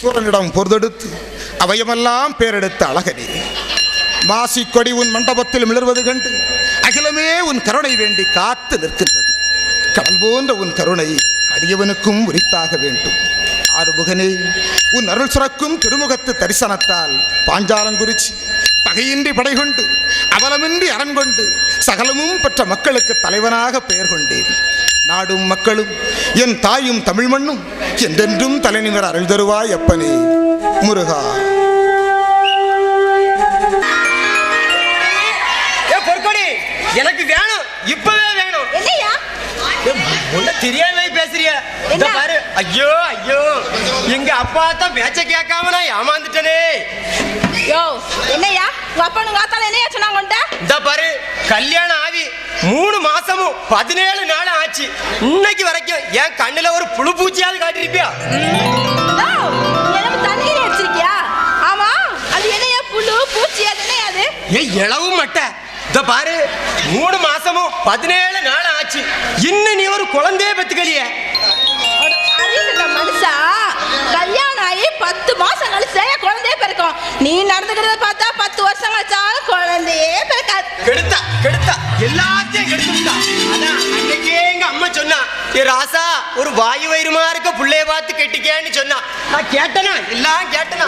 சூரனிடம் பொறுதெடுத்து அவயமெல்லாம் பேரெடுத்த அழகனே. மாசி கொடி உன் மண்டபத்தில் மிளர்வது கண்டு அகிலமே உன் கருணை வேண்டி காத்து நிற்கின்றது. கடல் போன்ற உன் கருணை அடியவனுக்கும் உரித்தாக வேண்டும். ஆறுமுகனே உன் அருள் சுரக்கும் திருமுகத்து தரிசனத்தால் பாஞ்சாலங்குறிச்சி பகையின்றி படை கொண்டு அவலமின்றி அரண் கொண்டு சகலமும் பெற்ற மக்களுக்கு தலைவனாக பெயர் கொண்டேன். நாடும் மக்களும் என் தாயும் தமிழ் மண்ணும் என்றென்றும் தலைநிமிர அருள் தருவாய் அப்பனே. முருகா. உன்னை தெரியாம பேசுறிய. இந்த என்ன? பாரு. ஐயோ ஐயோ. எங்க அப்பா தான் பேச்ச கேட்காம நான் ஏமாந்துட்டனே. யோ என்னையா உங்க ஆத்தால என்னையா சொன்னாங்க? இந்த பாரு. கல்யாணம் ஆகி மூணு மாசமும் பதினேழு நாள் ஆச்சு. இன்னைக்கு வரைக்கும் என் கண்ணுல ஒரு புழு பூச்சியாவது காட்டிருப்பியா தண்ணீர் அடிச்சிருக்கியா? ஆமா அது என்னையா புழு பூச்சி அது என்னையா அது? ஏய் இளவு மட்டை. இந்த பாரு மூணு மாசமும் பதினேழு நாள் ஆச்சு இன்னும் நீ ஒரு குழந்தையே பெத்துக்கலையே. மனுஷா. கல்யாணம் ஆகி பத்து மாசம் கழிச்சு குழந்தையே பிறக்கும். நீ நடந்துக்கிறத பார்த்தா பத்து வருஷம் கழிச்சாலும் குழந்தையே பிறக்காது. கெடுத்தா கெடுத்தா. எல்லாத்தையும் கெடுத்துட்டா. அதான் அன்னைக்கே எங்க அம்மா சொன்னா ஏ ராசா ஒரு வாயு வயிறுமா இருக்க புள்ளைய பார்த்து கெட்டிக்கேன்னு சொன்னா. நான் கேட்டனா? எல்லாம் கேட்டனா?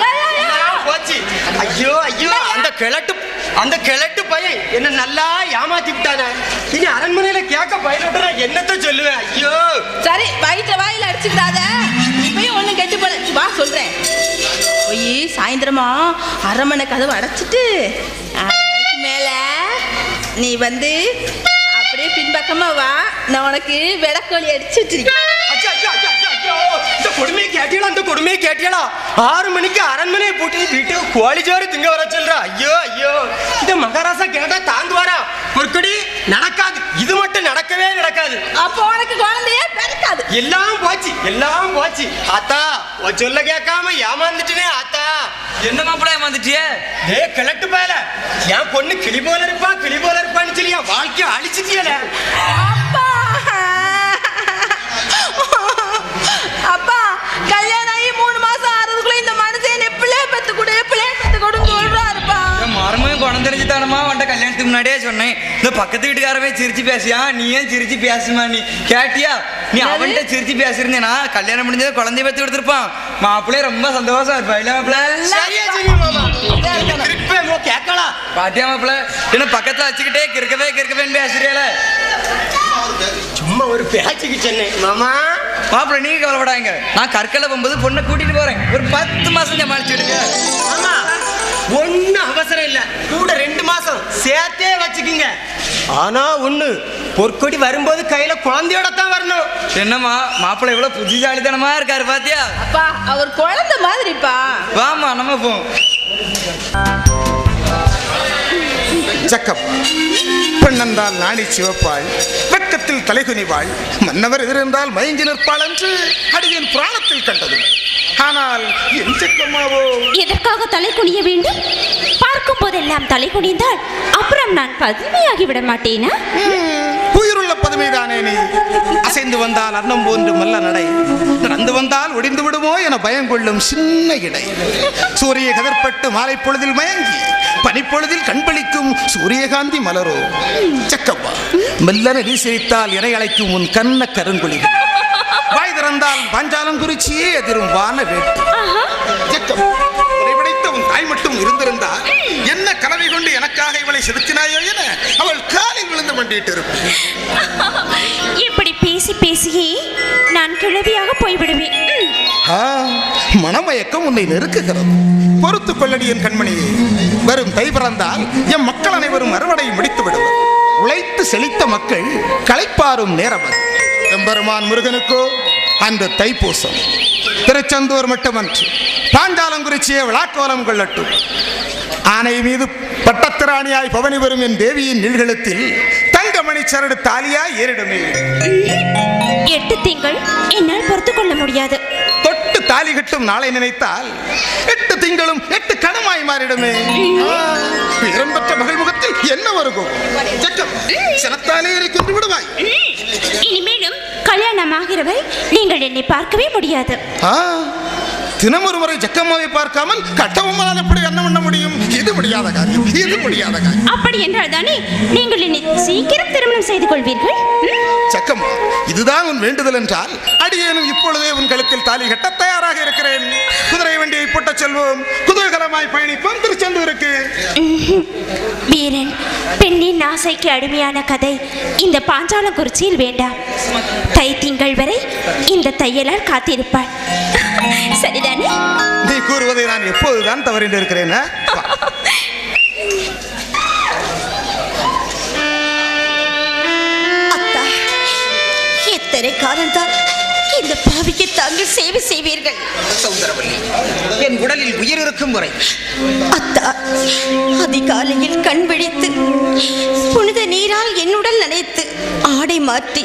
போச்சு. ஐயோ ஐயோ அந்த கிழட்டு அந்த கிழட்டு பையன் என்ன நல்லா ஏமாத்தி விட்டானே? இனி அரண்மனையில கேட்க பயன்படுற என்னத்த சொல்லுவேன்? ஐயோ! சரி வயிற்ற வாயில அடிச்சுக்கிடாத. இப்பயும் ஒண்ணும் கெட்டு போல. வா சொல்றேன். போய் சாயந்தரமா அரண்மனை கதவு அடைச்சிட்டு மேல நீ வந்து அப்படியே பின்பக்கமா வா. நான் உனக்கு விடக்கோழி அடிச்சு வச்சிருக்கேன். கொடுமையை கேட்டியலா இந்த கொடுமையை கேட்டியலா ஆறு மணிக்கு அரண்மனையை பூட்டி வீட்டுக்கு கோழி சோறு திங்க வர சொல்றா. ஐயோ ஐயோ. இந்த மகாராசா கேட்டா தாங்குவாரா? பொற்கொடி நடக்காது. இது மட்டும் நடக்கவே நடக்காது. அப்போ உனக்கு குழந்தையே பிறக்காது. எல்லாம் போச்சு எல்லாம் போச்சு. ஆத்தா சொல்ல கேட்காம ஏமாந்துட்டனே ஆத்தா. என்ன மாப்பிள்ள ஏமாந்துட்டியே? ஏ கிழட்டு பேல என் பொண்ணு கிளி போல இருப்பா கிளி போல இருப்பான்னு சொல்லி என் வாழ்க்கைய அழிச்சிட்டியல. அப்பா குணம் தெரிஞ்சுதானமா அவன்கிட்ட கல்யாணத்துக்கு முன்னாடியே சொன்னேன். இந்த பக்கத்து வீட்டுக்காரவே சிரிச்சு பேசியா? நீ ஏன் சிரிச்சு பேசுமா நீ? கேட்டியா? நீ? அவன்கிட்ட சிரிச்சு பேசியிருந்தேனா? கல்யாணம் முடிஞ்சது குழந்தைய பத்தி கொடுத்துருப்பான். மாப்பிள்ளைய ரொம்ப சந்தோஷம். இருப்பா இல்ல மாப்பிள்ள. கேட்கலாம். பாட்டியா மாப்பிள்ள? என்ன பக்கத்துல வச்சுக்கிட்டே கிறுக்கவே கிறுக்கவேன்னு பேசுறியால? சும்மா ஒரு பேச்சுக்கு சொன்னேன் மாமா. மாப்பிள்ள நீங்க கவலைப்படாங்க நான் கற்கல போகும்போது பொண்ணை கூட்டிட்டு போறேன். ஒரு பத்து மாசம் சமாளிச்சு விடுங்க மாமா. ஒன்னும் அவசரம் இல்ல. கூட ரெண்டு மாசம் சேர்த்தே வச்சுக்கிங்க. ஆனா ஒண்ணு பொற்கொடி வரும்போது கையில குழந்தையோட தான் வரணும். என்னம்மா மாப்பிள்ளை இவ்வளவு புத்திசாலித்தனமா இருக்காரு பாத்தியா? அப்பா அவர் குழந்தை மாதிரிப்பா. வாமா நம்ம போவோம் ஜக்கப் பெண்ணென்றால் நாடி சிவப்பாள் வெட்கத்தில் தலைகுனிவாள் மன்னவர் எதிரென்றால் மயங்கி நிற்பாள் என்று அடியின் பிராணத்தில் கண்டது. ஆனால் என் ஜக்கம்மாவோ எதற்காக தலை குனிய வேண்டும்? பார்க்கும் போதெல்லாம் தலை குனிந்தால் அப்புறம் நான் பதுமையாகி விட மாட்டேனா? உயிருள்ள பதுமைதானே நீ? அசைந்து வந்தால் அன்னம் போன்று மெல்ல நடை. நடந்து வந்தால் ஒடிந்து விடுமோ என பயம் கொள்ளும் சின்ன இடை. சூரிய கதிர்பட்டு மாலை பொழுதில் மயங்கி பனிப்பொழுதில் கண்பளிக்கும் சூரியகாந்தி மலரோ. சக்கப்பா மெல்லன நீ சிரித்தால் இறை அழைக்கும் உன் கண்ண கருங்குழிகள் வாய் திறந்தால் பாஞ்சாலம் குறிச்சியே எதிரும் வான வேட்டு. உன் தாய் மட்டும் இருந்திருந்தால் என்ன கனவை கொண்டு எனக்காக இவளை செதுக்கினாயோ என அவள் மண்டிட்டு இருப்பாள் இப்படி பேசி பேசியே நான் கிழவியாக போய்விடுவேன். மனமயக்கம் உன்னை நெருக்குகிறது. பொறுத்து கொள்ளடி என் கண்மணியே. வரும் தை பிறந்தால் எம் மக்கள் அனைவரும் அறுவடை முடித்து விடுவர். உழைத்து செழித்த மக்கள் களைப்பாரும் நேரம் எம்பெருமான் முருகனுக்கோ அந்த தைப்பூசம். திருச்செந்தூர் மட்டுமன்று. பாஞ்சாலங்குறிச்சியே விழாக்கோலம் கொள்ளட்டும். ஆனை மீது பட்டத்திராணியாய் பவனி வரும் என் தேவியின் நில்களத்தில் தங்கமணி சரடு தாலியாய் ஏறிடுமே. எட்டு திங்கள் என்னால் பொறுத்து கொள்ள முடியாது. தொட்டு தாலி கட்டும் நாளை நினைத்தால் எட்டு திங்களும் எட்டு கணமாய் மாறிடுமே. ஆ, வீரம் பெற்ற மகள் முகத்தில் என்ன வருகும்? ஜக்கம் சினத்தாலே கொண்டு விடுவாய். இனிமேலும் கல்யாணமாகிறவரை நீங்கள் என்னை பார்க்கவே முடியாது. தினமொரு முறை ஜக்கம்மாவை பார்க்காமல் கட்டபொம்மனால் எப்படி என்ன பண்ண முடியும். இது முடியாத காரியம் இது முடியாத காரியம். அப்படி என்றால் தானே நீங்கள் என்னை சீக்கிரம் திருமணம் செய்து கொள்வீர்கள்? சக்கம்மா இதுதான் உன் வேண்டுதல் என்றால் அடியேனும் இப்பொழுதே உன் கழுத்தில் தாலி கட்ட தயாராக இருக்கிறேன். குதிரை வண்டியை போட்டச் செல்வோம். குதூகலமாய் பயணிப்போம். திருச்செந்தூருக்கு. வீரன் பெண்ணின் ஆசைக்கு அடிமையான கதை இந்த பாஞ்சாலங்குறிச்சியில் வேண்டாம். தை திங்கள் வரை இந்த தையலால் காத்திருப்பாள். சரிதானே? நீ கூறுவதை நான் எப்போதுதான் தவறிட்டு இருக்கிறேன் எத்தனை காலம்தான் இந்த பாவிக்கு தாங்கள் சேவை செய்வீர்கள். சௌந்தரவல்லி என் உடலில் உயிர் இருக்கும் வரை. அத்தா அதிகாலையில் கண் விழித்து புனித நீரால் என்னுடன் நனைத்து ஆடை மாற்றி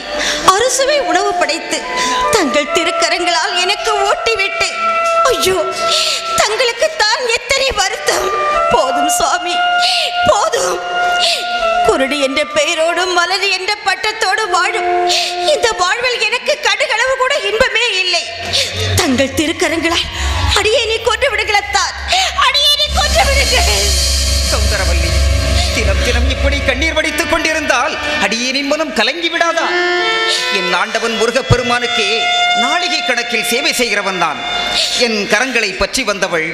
அறுசுவை உணவு படைத்து தங்கள் திருக்கரங்களால் எனக்கு ஊட்டிவிட்டு ஐயோ தங்களுக்கு தான் எத்தனை வருத்தம். போதும் சுவாமி. போதும். குருடு என்ற பெயரோடும் மலர் என்ற பட்டத்தோடும் வாழும். இந்த வாழ்வில் எனக்கு கடுகளவு கூட இன்பமே இல்லை. தங்கள் திருக்கரங்களால் அடியேனை கொன்று விடுங்களத்தான் நீ கொன்று விடுங்கள். சுந்தரவல்லி தினம் தினம் இப்படி கண்ணீர் வடித்துக் கொண்டிருந்தால் அடியேனின் மனம் கலங்கி விடாதா? என் ஆண்டவன் முருகப் பெருமானுக்கே நாளிகை கணக்கில் சேவை செய்கிறவன் தான் என் கரங்களை பற்றி வந்தவள்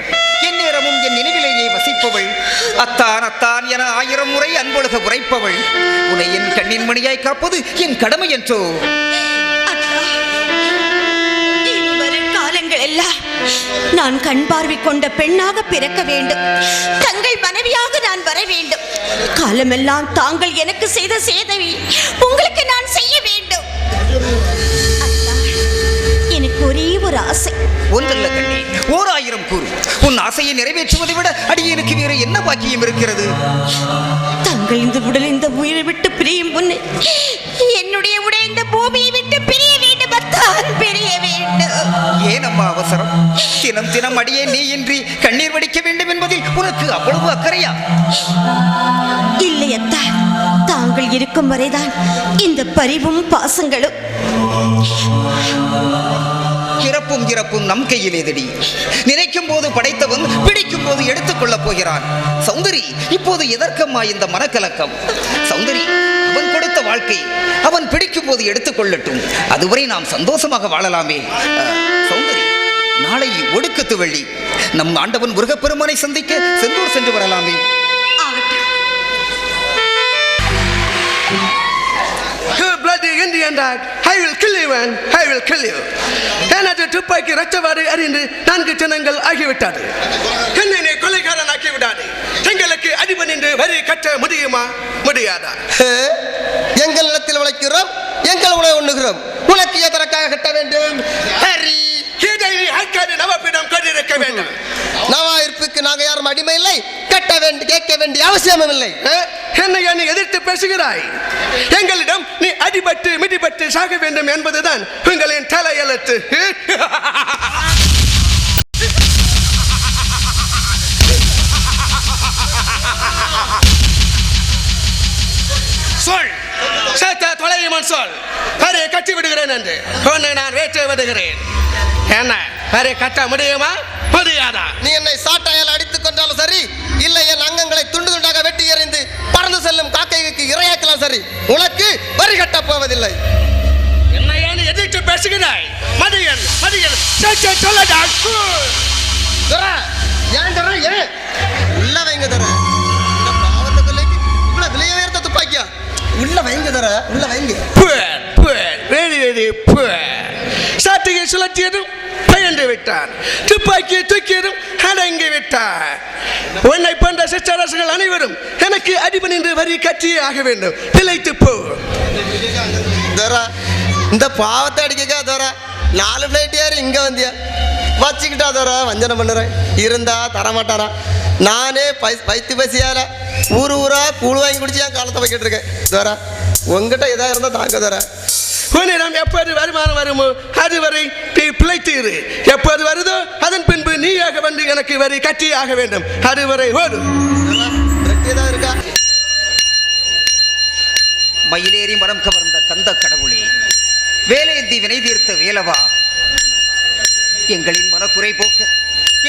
என் நேரமும் என் நினைவிலேயே வசிப்பவள் அத்தான் அத்தான் என ஆயிரம் முறை அன்பொழுக உரைப்பவள். உன்னை என் கண்ணின் மணியாய் காப்பது என் கடமை என்றோ? நான் கண் பார்வை கொண்ட பெண்ணாக பிறக்க வேண்டும். தங்கள் மனைவியாக நான் வர வேண்டும். காலமெல்லாம் தாங்கள் எனக்கு செய்த சேதவி உங்களுக்கு நான் செய்ய வேண்டும். எனக்கு ஒரே ஒரு ஆசை. ஒன்றல்ல கண்ணே ஓர் ஆயிரம் கூறு. உன் ஆசையை நிறைவேற்றுவதை விட அடியேனுக்கு வேறு என்ன பாக்கியம் இருக்கிறது? தங்கள் இந்த உடல் இந்த உயிரை விட்டு பிரியும் முன்னே என்னுடைய உடல் இந்த பூமியை விட்டு பிரிய வேண்டும். பிரிய வேண்டும் ஏன் அம்மா அவசரம்? தினம் தினம் அடியே நீ இன்றி கண்ணீர் வடிக்க வேண்டும் என்பதில் உனக்கு அவ்வளவு அக்கறையா? இல்லை அத்தா தாங்கள் இருக்கும் வரைதான் இந்த பரிவும் பாசங்களும். இறப்பும் இறப்பும் நம் கையிலேதடி. நினைக்கும் போது படைத்தவன் பிடிக்கும் போது எடுத்துக் கொள்ளப் போகிறான். சௌந்தரி இப்போது எதற்கம்மா இந்த மனக்கலக்கம்? சௌந்தரி வாழ்க்கை அவன் பிடிக்கும் போது எடுத்துக் கொள்ளட்டும் அதுவரை நாம் சந்தோஷமாக வாழலாமே. சௌந்தரி நாளை ஒடுக்கத்து வெள்ளி. நம் ஆண்டவன் முருகப்பெருமானை சந்திக்க செந்தூர் சென்று வரலாமே. bloody Indian dog! I will kill you, man! I will kill you! எனது துப்பாக்கி ரத்தவாறு அறிந்து நான்கு தினங்கள் ஆகிவிட்டது நீ கொலைகாரன் ஆக்கி விடாது எங்களுக்கு அடிபணிந்து வரி கட்ட முடியுமா? முடியாதா? எங்கள் நிலத்தில் உழைக்கிறோம் எங்கள் உணவு உண்ணுகிறோம். உனக்கு எதற்காக கட்ட வேண்டும்? கொண்டிருக்க வேண்டும். நவா இருப்புக்கு நாங்கள் யாரும் அடிமை இல்லை. கட்ட வேண்டி கேட்க வேண்டிய அவசியமும் இல்லை. என்னை நீ எதிர்த்து பேசுகிறாய்? எங்களிடம் நீ அடிபட்டு மிதிபட்டு சாக வேண்டும் என்பதுதான் உங்களின் தலையெழுத்து. சொல். சேத்த தொலையுமன் சொல் அதை கட்டி விடுகிறேன் என்று. உன்னை நான் வேற்று விடுகிறேன். என்ன? அதை கட்ட முடியுமா? முடியாதா? நீ என்னை சாட்டாயால் அடித்துக் கொண்டாலும் சரி இல்லை என் அங்கங்களை துண்டு துண்டாக வெட்டி எறிந்து பறந்து செல்லும் காக்கைக்கு இரையாக்கலாம் சரி உனக்கு வரி கட்டப் போவதில்லை. என்ன ஏன் எதிர்த்து பேசுகிறாய்? மதியன் மதியன் துர ஏன் துர ஏன்? உள்ள வைங்க துர. உள்ள வைங்க துர உள்ள வைங்க. வேதி புவர் சாட்டையை சுழற்றியதும் பயந்து விட்டான் துப்பாக்கியை தூக்கியதும் அடங்கி விட்டான் உன்னை போன்ற சிற்றரசுகள் அனைவரும் எனக்கு அடிபணிந்து வரி கட்டியே ஆக வேண்டும். பிழைத்து போ. துர இந்த பாவத்தை அடிக்கக்கா துர. நாலு ஃப்ளைட் ஏறி இங்க வந்தியா? வச்சுக்கிட்டா துர வஞ்சனம் பண்ணுறேன். இருந்தா தரமாட்டாரா? நானே பை பைத்து பசியால ஊர் ஊரா கூழ் வாங்கி குடிச்சு என் காலத்தை வைக்கிட்டு இருக்கேன். துர உங்ககிட்ட எதா இருந்தா தாங்க துர உன்னிடம் எப்போது வருமானம் வருமோ அதுவரை நீ பிழைத்து இரு எப்போது வருதோ அதன் பின்பு நீயாக வந்து எனக்கு வரி கட்டி ஆக வேண்டும் அதுவரை ஓடும் ஏதா இருக்கா? மயிலேறி மரம் கவர்ந்த கந்த கடவுளே வேலேந்தி வினை தீர்த்த வேலவா? எங்களின் மனக்குறை போக்க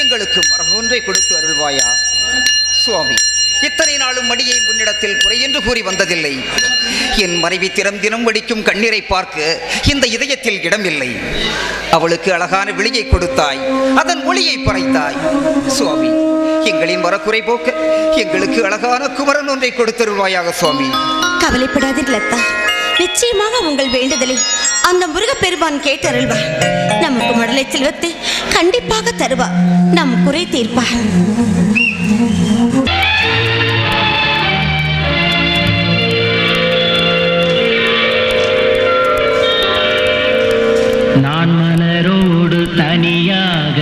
எங்களுக்கு மரகொன்றை கொடுத்து அருள்வாயா? சுவாமி இத்தனை நாளும் மடியை உன்னிடத்தில் குறையென்று கூறி வந்ததில்லை. என் மனைவி திறம் தினம் வடிக்கும் கண்ணீரை பார்க்க இந்த இதயத்தில் இடமில்லை. அவளுக்கு அழகான விழியை கொடுத்தாய் அதன் ஒளியை பறைத்தாய். சுவாமி எங்களின் வரக்குறை போக்க எங்களுக்கு அழகான குமரன் ஒன்றை கொடுத்தருள்வாயாக சுவாமி. கவலைப்படாதீர்கள் அத்தா நிச்சயமாக உங்கள் வேண்டுதலை அந்த முருகப்பெருமான் கேட்டருள்வார் நமக்கு மடலை செல்வத்தை கண்டிப்பாக தருவார் நம் குறை தீர்ப்பார் தனியாக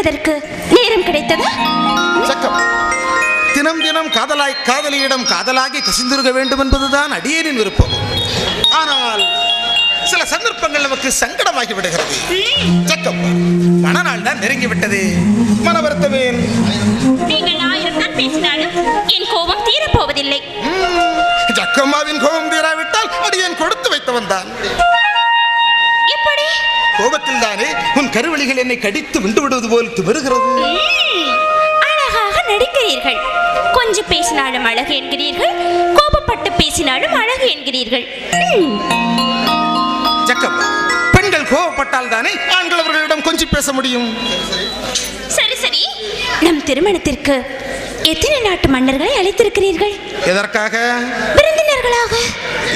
சந்திப்பதற்கு நேரம் கிடைத்ததா? தினம் தினம் காதலாய் காதலியிடம் காதலாகி கசிந்துருக வேண்டும் என்பதுதான் அடியேனின் விருப்பம். ஆனால் சில சந்தர்ப்பங்கள் நமக்கு சங்கடமாகி விடுகிறது. சக்கம். மனநாள் தான் நெருங்கி விட்டது. மன வருத்தமேன் நீங்கள் ஆயிரம் தான் பேசினாலும் என் கோபம் தீரப்போவதில்லை. ஜக்கம்மாவின் கோபம் தீராவிட்டால் அடியேன் கொடுத்து வைத்தவன் தான். கோபத்தில் தானே உன் கருவழிகள் என்னை கடித்து விண்டு விடுவது போல் திமிருகிறது. ம், அழகாக நடிக்கிறீர்கள். கொஞ்சம் பேசினாலும் அழகு என்கிறீர்கள். கோபப்பட்டு பேசினாலும் அழகு என்கிறீர்கள். ஜக்கம்மா பெண்கள் கோபப்பட்டால் தானே ஆண்கள் அவர்களிடம் கொஞ்சம் பேச முடியும். சரி சரி. நம் திருமணத்திற்கு எத்தனை நாட்டு மன்னர்களை அழைத்திருக்கிறீர்கள்? எதற்காக? விருந்தினர்களாக?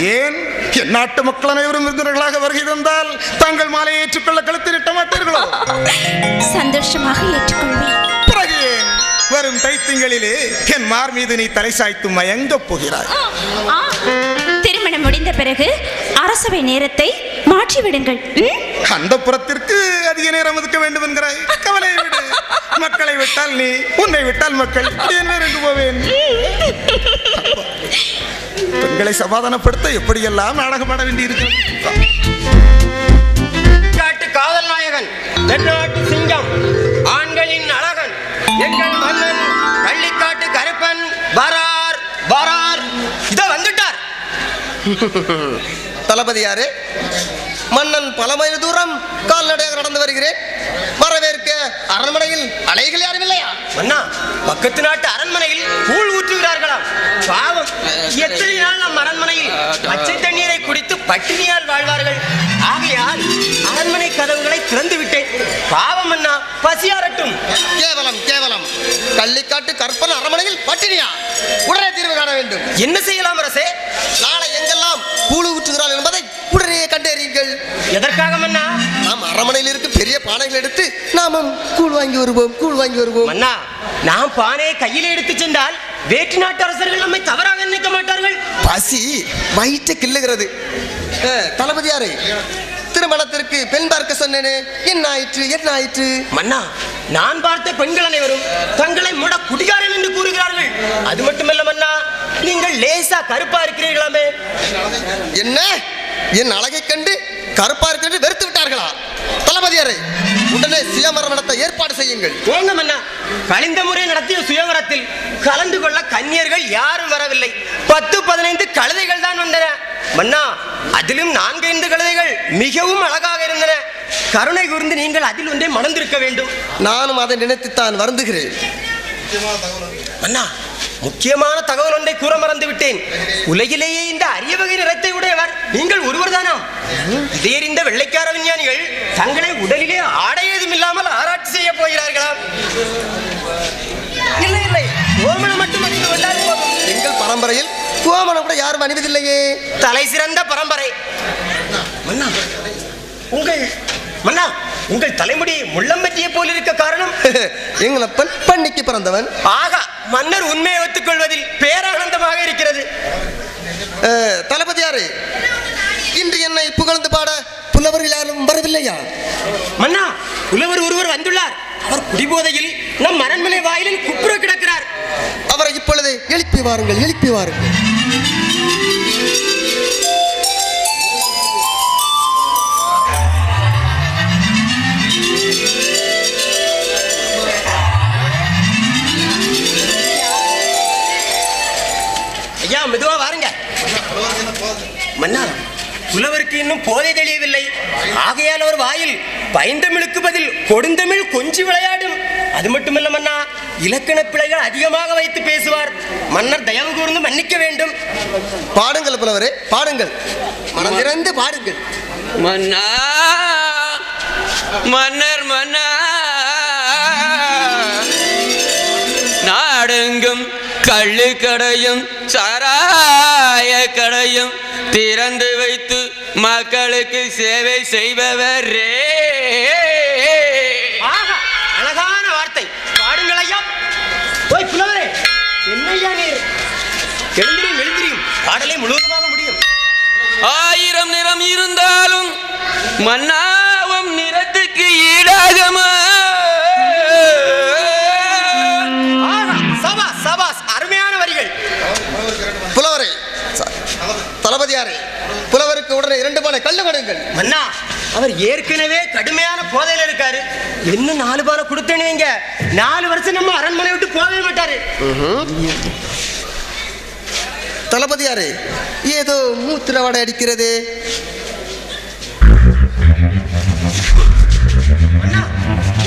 ஏன்? என் நாட்டு மக்கள் அனைவரும் விருந்தினர்களாக வருகை தந்தால் தாங்கள் மாலையை ஏற்றுக்கொள்ள கழுத்து நிட்ட மாட்டீர்களோ? சந்தோஷமாக ஏற்றுக்கொள்வேன். பிறகு வரும் தைத்திங்களிலே என் மார் மீது நீ தலை சாய்த்து மயங்கப் போகிறாய்? திருமணம் முடிந்த பிறகு அரசவை நேரத்தை மாற்றி விடுங்கள் ம்? அந்த புறத்திற்கு அதிக நேரம் ஒதுக்க வேண்டும் என்கிறாய். கவலை விடு. மக்களை விட்டால் நீ உன்னை விட்டால் மக்கள் இருந்து போவேன்? பெண்களை சமாதானப்படுத்த எப்படியெல்லாம் நாடகமாட வேண்டி காட்டு காதல் நாயகன் தென்னாட்டு சிங்கம் ஆண்களின் அழகன் எங்கள் மன்னன் பள்ளிக்காட்டு கருப்பன் வரார் வரார். இதோ வந்துட்டார். தளபதியாரே மன்னன் பல மைல் தூரம் கால்நடையாக நடந்து வருகிறேன். வரவேற்க அரண்மனையில் அலைகள் யாரும் இல்லையா? மன்னா பக்கத்து நாட்டு அரண்மனையில் கூழ் ஊற்றுகிறார்களாம். பாவம் எத்தனை நாள் நம் அரண்மனையில் பச்சை தண்ணீரை குடித்து பட்டினியால் வாழ்வார்கள்? ஆகையால் அரண்மனை கதவுகளை திறந்து விட்டேன். பாவம் அண்ணா பசியாரட்டும் கேவலம் கேவலம். கள்ளிக்காட்டு கற்பன் அரண்மனையில் பட்டினியா? உடனே தீர்வு காண வேண்டும். என்ன செய்யலாம் அரசே? நாளை எங்கெல்லாம் கூழு ஊற்றுகிறாள் என்பதை உடனே கண்டறியுங்கள். எதற்காக மன்னா நாம் அரண்மனையில் இருக்கும் பெரிய பானைகள் எடுத்து நாமும் கூழ் வாங்கி வருவோம் கூழ் வாங்கி வருவோம். மன்னா நாம் பானையை கையில் எடுத்து சென்றால் வேற்று நாட்டு அரசர்கள் நம்மை தவறாக நினைக்க மாட்டார்கள். பசி வயிற்று கிள்ளுகிறது. தளபதியாரே திருமணத்திற்கு பெண் பார்க்க சொன்னேனே என்ன ஆயிற்று என்ன ஆயிற்று மன்னா நான் பார்த்த பெண்கள் அனைவரும் தங்களை முட குடிகாரன் என்று கூறுகிறார்கள். அது மட்டுமல்ல மன்னா நீங்கள் லேசா கருப்பா இருக்கிறீர்களாமே. என்ன? என் அழகை கண்டு கருப்பா இருக்கிறது வெறுத்து விட்டார்களா? தளபதியாரே உடனே சுயமரம் நடத்த ஏற்பாடு செய்யுங்கள். போங்க மன்னா. கழிந்த முறை நடத்திய சுயவரத்தில் கலந்து கொள்ள கன்னியர்கள் யாரும் வரவில்லை. பத்து பதினைந்து கழுதைகள் தான் வந்தன. மன்னா அதிலும் நான்கு ஐந்து கழுதைகள் மிகவும் அழகாக இருந்தன. கருணை கூர்ந்து நீங்கள் அதில் ஒன்றே மணந்திருக்க வேண்டும். நானும் அதை நினைத்துத்தான் வருந்துகிறேன். அண்ணா முக்கியமான தகவல் ஒன்றை கூற மறந்து விட்டேன். உலகிலேயே இந்த அரிய வகை நிறத்தை உடையவர் நீங்கள் ஒருவர் தானா இதேறிந்த வெள்ளைக்கார விஞ்ஞானிகள் தங்களை உடலிலே ஆடை ஏதும் இல்லாமல் ஆராய்ச்சி செய்ய போகிறார்களாம் இல்லை இல்லை. ஓமனம் மட்டும் அணிந்து கொண்டால் போதும். எங்கள் பரம்பரையில் கோமணம் கூட யாரும் அணிவதில்லையே. தலை சிறந்த பரம்பரை. உங்கள் மன்னா உங்கள் தலைமுடி முள்ளம்பட்டியை போல் இருக்க காரணம்? எங்கள் அப்பன் பண்ணிக்கு பிறந்தவன். ஆகா மன்னர் உண்மையை ஒத்துக்கொள்வதில் பேரானந்தமாக இருக்கிறது. தளபதியாரே இன்று என்னை புகழ்ந்து பாட புலவர்கள் யாரும் வரவில்லையா? மன்னா புலவர் ஒருவர் வந்துள்ளார். அவர் குடிபோதையில் நம் அரண்மனை வாயிலில் குப்புற கிடக்கிறார். அவரை இப்பொழுது எழுப்பி வாருங்கள் எழுப்பி வாருங்கள். இன்னும் போதை தெளியவில்லை. ஆகையால் அவர் வாயில் பைந்தமிழுக்கு பதில் கொடுந்தமிழ் கொஞ்சி விளையாடும். அது மட்டுமல்ல மன்னா இலக்கண பிழைகள் அதிகமாக வைத்து பேசுவார். மன்னர் தயவு கூர்ந்து மன்னிக்க வேண்டும். பாடுங்கள் புலவரே பாடுங்கள். மனம் திறந்து பாடுங்கள். மன்னா மன்னர் மன்னா. நாடெங்கும் கள்ளு கடையும் சாராய கடையும் திறந்து வைத்து மக்களுக்கு சேவை செய்பவரே. அழகான வார்த்தை. பாடுங்கள் ஐயா. ஓய் புலவரே என்னையா நீர் எழுந்திரியும் எழுந்திரியும். பாடலை முழுவதுமாக முடியும். ஆயிரம் நிறம் இருந்தாலும் மன்னாவும் நிறத்துக்கு ஈடாகமா கள்ளு கொடுங்கள். மன்னா அவர் ஏற்கனவே கடுமையான போதையில இருக்காரு. இன்னும் நாலு பானை கொடுத்தேன்னு வைங்க. நாலு வருஷம் நம்ம அரண்மனை விட்டு போகவே மாட்டாரு. தளபதியாரே ஏதோ மூத்திர வடை அடிக்கிறது.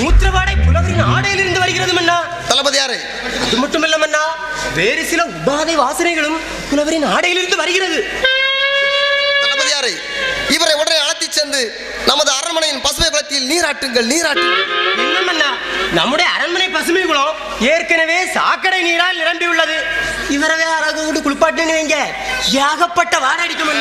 மூத்திரவாடை புலவரின் ஆடையில் இருந்து வருகிறது மன்னா. தளபதியாரே அது மட்டுமல்ல மன்னா வேறு சில உபாதை வாசனைகளும் புலவரின் ஆடையிலிருந்து வருகிறது. தளபதியாரே இவரை நமது அரண்மனையின் பசுமை குளத்தில் நீராட்டுங்கள் நீராட்டுங்கள். நம்முடைய அரண்மனை பசுமை குளம் ஏற்கனவே சாக்கடை நீரால் நிரம்பி உள்ளது இவரவே அழகு விட்டு குளிப்பாட்டுன்னு வைங்க. ஏகப்பட்ட வாடடிக்கும்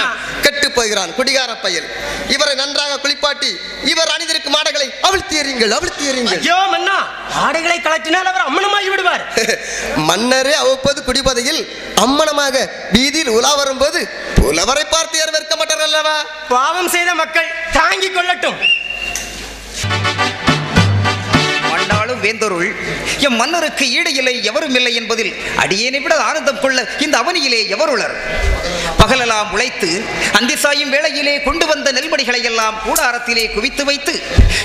போகிறான் குடிகார பயல் இவரை நன்றாக குளிப்பாட்டி இவர் அணிந்திருக்கும் ஆடைகளை அவிழ்த்தி எறியுங்கள் அவிழ்த்தி எறியுங்கள் ஐயோ மன்னா ஆடைகளை கலட்டினால் அவர் அம்மனமாகி விடுவார். மன்னரே அவ்வப்போது குடிபதையில் அம்மனமாக வீதியில் உலா வரும்போது புலவரை பார்த்து யார் வெறுக்க மாட்டார் அல்லவா? பாவம் செய்த மக்கள் தாங்கிக் கொள்ளட்டும். மண்டாளும் வேந்தொருள். எம் மன்னருக்கு ஈடு இல்லை எவரும் இல்லை என்பதில் அடியேனை விட ஆனந்தம் கொள்ள இந்த அவனியிலே எவருளர்? பகலெல்லாம் உழைத்து அந்தி சாயும் வேளையிலே கொண்டு வந்த நெல்மணிகளை எல்லாம் கூடாரத்திலே குவித்து வைத்து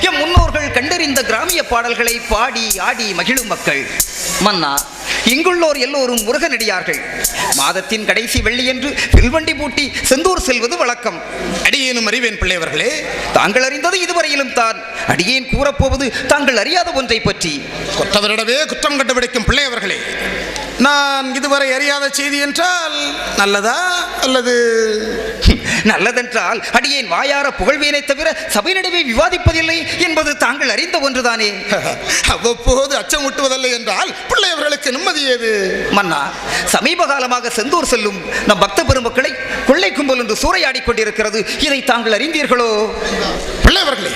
எம் முன்னோர்கள் கண்டறிந்த கிராமிய பாடல்களை பாடி ஆடி மகிழும் மக்கள். மன்னா இங்குள்ளோர் எல்லோரும் முருகனடியார்கள். மாதத்தின் கடைசி வெள்ளியன்று வில்வண்டி பூட்டி செந்தூர் செல்வது வழக்கம். அடியேனும் அறிவேன் பிள்ளையவர்களே. தாங்கள் அறிந்தது இதுவரையிலும் தான். அடியேன் கூறப்போவது தாங்கள் அறியாத ஒன்றை பற்றி கொற்றவரிடவே குற்றம் கண்டுபிடிக்கும் பிள்ளையவர்களே நான் இதுவரை அறியாத செய்தி என்றால் நல்லதா அல்லது? நல்லதென்றால் அடியேன் வாயார புகழ்வேனே தவிர சபை நடுவே விவாதிப்பதில்லை என்பது தாங்கள் அறிந்த ஒன்றுதானே? அவ்வப்போது அச்சமூட்டுவதில்லை என்றால் பிள்ளையவர்களுக்கு நிம்மதி ஏது? மன்னா சமீப காலமாக செந்தூர் செல்லும் நம் பக்த பெருமக்களை கொள்ளை கும்பல் என்று சூறையாடிக் கொண்டிருக்கிறது. இதை தாங்கள் அறிந்தீர்களோ? பிள்ளையவர்களே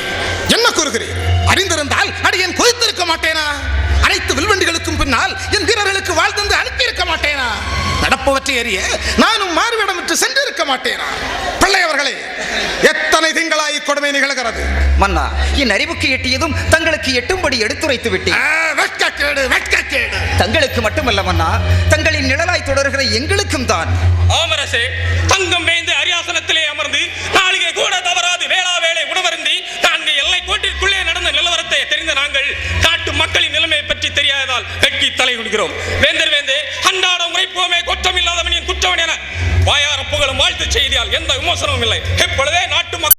என்ன கூறுகிறேன் அறிந்திருந்தால் அடியேன் மாட்டேனா? அனைத்து வில்வண்டிகளுக்கும் பின்னால் என் வீரர்களுக்கு வாழ் தந்து அனுப்பியிருக்க மாட்டேனா? நடப்பவற்றை அறிய நானும் மாறுவிடமிட்டு சென்றிருக்க மாட்டேனா? பிள்ளையவர்களே எத்தனை திங்களாய் கொடுமை நிகழ்கிறது? மன்னா என் அறிவுக்கு எட்டியதும் தங்களுக்கு எட்டும்படி எடுத்துரைத்து விட்டேன். ஆ, வெட்கக்கேடு வெட்கக்கேடு. தங்களுக்கு மட்டுமல்ல மன்னா தங்களின் நிழலாய் தொடர்கிற எங்களுக்கும் தான். ஆமரசே தங்கம் வேந்து அரியாசனத்திலே அமர்ந்து நாளிகை கூட தவறாது வேளா வேளை உணவருந்தி நான்கு எல்லை கோட்டிற்குள்ளே நடந்த நிலவரத்தை தெரிந்த நாங்கள் மக்களின் நிலைமையை பற்றி தெரியாததால் வெட்கி தலை குடிக்கிறோம் வேந்தர் வேந்தே அன்றாடம் உரைப்போமே குற்றம் இல்லாதவனின் குற்றவன் என வாயார புகழும் வாழ்த்து செய்தியால் எந்த விமர்சனமும் இல்லை. இப்பொழுதே நாட்டு மக்கள்